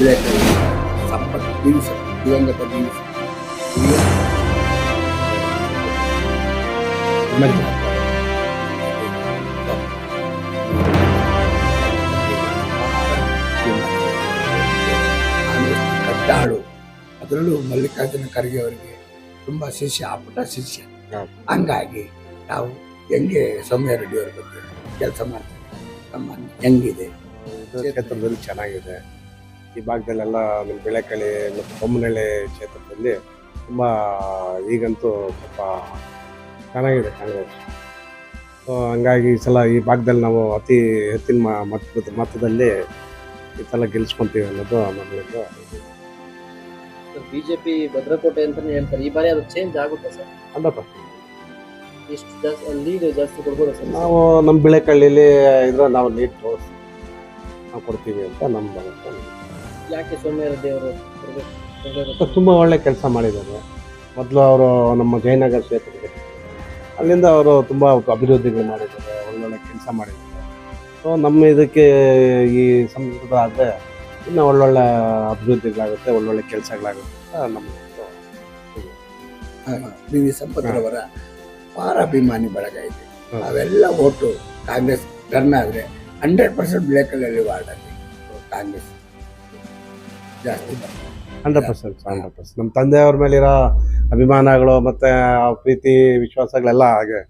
ವಿಳಾಸ ಸಂಪತ್ ದಿವಸ ದಿವಂಗತ ದಿವಸ ಕಟ್ಟಾಳು ಅದರಲ್ಲೂ ಮಲ್ಲಿಕಾರ್ಜುನ ಖರ್ಗೆ ಅವರಿಗೆ ತುಂಬ ಶಿಷ್ಯ ಆಪುಟ ಶಿಷ್ಯ. ಹಂಗಾಗಿ ನಾವು ಹೆಂಗೆ ಸೌಮ್ಯ ರೆಡ್ಡಿ ಅವ್ರ ಬಗ್ಗೆ ಕೆಲಸ ಮಾಡ್ತೀವಿ? ನಮ್ಮ ಹೆಂಗಿದೆ? ಚೆನ್ನಾಗಿದೆ. ಈ ಭಾಗದಲ್ಲೆಲ್ಲ ನಮ್ಮ ಬೆಳೆಕಳಿ ಮತ್ತು ಬೊಮ್ಮನಹಳ್ಳಿ ಕ್ಷೇತ್ರದಲ್ಲಿ ತುಂಬ ಈಗಂತೂ ಸ್ವಲ್ಪ ಚೆನ್ನಾಗಿದೆ ಕಾಂಗ್ರೆಸ್. ಸೊ ಹಂಗಾಗಿ ಈ ಸಲ ಈ ಭಾಗದಲ್ಲಿ ನಾವು ಅತಿ ಹೆಚ್ಚಿನ ಮತ ಮತದ ಮತದಲ್ಲಿ ಈ ಸಲ ಗೆಲ್ಲಿಸ್ಕೊತೀವಿ ಅನ್ನೋದು ನಮ್ಮದು ಬಿಜೆಪಿ ಭದ್ರಕೋಟೆ ಅಂತಲೇ ಹೇಳ್ತಾರೆ. ಈ ಬಾರಿ ಅದು ಚೇಂಜ್ ಆಗುತ್ತೆ ಸರ್? ಅದಪ್ಪ ಎಷ್ಟು ಜಾಸ್ತಿ ಲೀಡ್ ಜಾಸ್ತಿ ಕೊಡ್ಬೋದು ಸರ್? ನಾವು ನಮ್ಮ ಬೆಳೆಕಳ್ಳಿಯಲ್ಲಿ ಇದ್ರೆ ನಾವು ನೀಟ್ ತೋರಿಸ್ತೀವಿ ನಾವು ಕೊಡ್ತೀವಿ ಅಂತ ನಮ್ಮ ಯಾಕೆ ಸೌಮ್ಯ ದೇವರು? ತುಂಬ ಒಳ್ಳೆ ಕೆಲಸ ಮಾಡಿದ್ದಾರೆ. ಮೊದಲು ಅವರು ನಮ್ಮ ಜಯನಗರ ಕ್ಷೇತ್ರದಲ್ಲಿ ಅಲ್ಲಿಂದ ಅವರು ತುಂಬ ಅಭಿವೃದ್ಧಿಗಳು ಮಾಡಿದ್ದಾರೆ ಒಳ್ಳೊಳ್ಳೆ ಕೆಲಸ ಮಾಡಿದ್ದಾರೆ. ಸೊ ನಮ್ಮ ಇದಕ್ಕೆ ಈ ಸಂಸ್ಕೃತ ಆದರೆ ಇನ್ನೂ ಒಳ್ಳೊಳ್ಳೆ ಅಭಿವೃದ್ಧಿಗಳಾಗುತ್ತೆ ಒಳ್ಳೊಳ್ಳೆ ಕೆಲಸಗಳಾಗುತ್ತೆ ಅಂತ ನಮ್ಮ ಬಿ ವಿ. ಸಂಪತ್ರವರ ಪಾರಾಭಿಮಾನಿ ಬಳಗ ಇದೆ. ಅವೆಲ್ಲ ಓಟು ಕಾಂಗ್ರೆಸ್ ಟರ್ನ್ ಆದರೆ ಹಂಡ್ರೆಡ್ ಪರ್ಸೆಂಟ್ ಬ್ಲೇಕಲ್ಲಿ ವಾರ್ಡಲ್ಲಿ ಕಾಂಗ್ರೆಸ್. ಜಾಸ್ತಿ. Hundred percent hundred percent. ನಮ್ಮ ತಂದೆಯವ್ರ ಮೇಲಿರೋ ಅಭಿಮಾನಗಳು ಮತ್ತು ಆ ಪ್ರೀತಿ ವಿಶ್ವಾಸಗಳೆಲ್ಲ ಹಾಗೆ.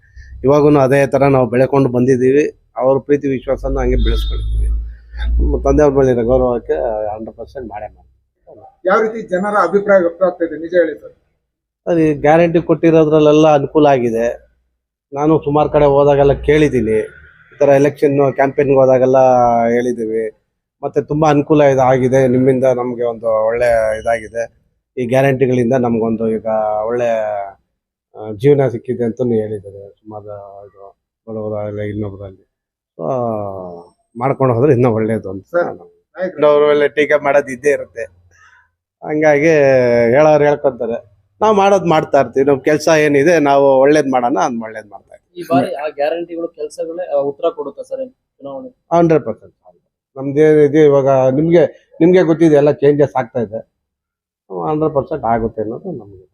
ಇವಾಗೂ ಅದೇ ಥರ ನಾವು ಬೆಳೆಕೊಂಡು ಬಂದಿದ್ದೀವಿ. ಅವ್ರ ಪ್ರೀತಿ ವಿಶ್ವಾಸನ ಹಂಗೆ ಬೆಳೆಸ್ಕೊಳ್ತೀವಿ. ನಮ್ಮ ತಂದೆಯವ್ರ ಮೇಲಿರೋ ಗೌರವಕ್ಕೆ ಹಂಡ್ರೆಡ್ ಪರ್ಸೆಂಟ್ ಮಾಡೇ ಮಾಡಿ ಯಾವ ರೀತಿ ಜನರ ಅಭಿಪ್ರಾಯ ವ್ಯಕ್ತವಾಗ್ತಾ ಇದೆ? ನಿಜ ಹೇಳಿ ಸರ್. ಈ ಗ್ಯಾರಂಟಿ ಕೊಟ್ಟಿರೋದ್ರಲ್ಲೆಲ್ಲ ಅನುಕೂಲ ಆಗಿದೆ. ನಾನು ಸುಮಾರು ಕಡೆ ಹೋದಾಗೆಲ್ಲ ಕೇಳಿದ್ದೀನಿ. ಈ ಥರ ಎಲೆಕ್ಷನ್ ಕ್ಯಾಂಪೇನ್ಗೆ ಹೋದಾಗೆಲ್ಲ ಹೇಳಿದ್ದೀವಿ. ಮತ್ತು ತುಂಬಾ ಅನುಕೂಲ ಇದಾಗಿದೆ. ನಿಮ್ಮಿಂದ ನಮಗೆ ಒಂದು ಒಳ್ಳೆ ಇದಾಗಿದೆ. ಈ ಗ್ಯಾರಂಟಿಗಳಿಂದ ನಮಗೊಂದು ಈಗ ಒಳ್ಳೆ ಜೀವನ ಸಿಕ್ಕಿದೆ ಅಂತಲೂ ಹೇಳಿದ್ದಾರೆ. ಸುಮಾರು ಇದು ಬಡವರಾಗಲಿ ಇನ್ನೊಬ್ಬರಲ್ಲಿ ಸೊ ಮಾಡ್ಕೊಂಡು ಹೋದ್ರೆ ಇನ್ನೂ ಒಳ್ಳೇದು ಅಂತ ಅವರು ಒಳ್ಳೆ ಟೀಕೆ ಮಾಡೋದು ಇದ್ದೇ ಇರುತ್ತೆ. ಹಂಗಾಗಿ ಹೇಳೋರು ಹೇಳ್ಕೊಂತಾರೆ ನಾವು ಮಾಡೋದು ಮಾಡ್ತಾ ಇರ್ತೀವಿ. ನಮ್ಮ ಕೆಲಸ ಏನಿದೆ ನಾವು ಒಳ್ಳೇದು ಮಾಡೋಣ ಅದ್ ಒಳ್ಳೇದು ಮಾಡ್ತಾ ಇರ್ತೀವಿ ಈ ಬಾರಿ ಆ ಗ್ಯಾರಂಟಿಗಳು ಕೆಲಸಗಳೇ ಉತ್ತರ ಕೊಡುತ್ತೆ ಸರ್ ಚುನಾವಣೆ? Hundred percent. ನಮ್ದೇನಿದೆ ಇವಾಗ ನಿಮಗೆ ನಿಮಗೆ ಗೊತ್ತಿದೆ ಎಲ್ಲ ಚೇಂಜಸ್ ಆಗ್ತಾ ಇದೆ. ಹಂಡ್ರೆಡ್ ಪರ್ಸೆಂಟ್ ಆಗುತ್ತೆ ಅನ್ನೋದು ನಮಗೆ.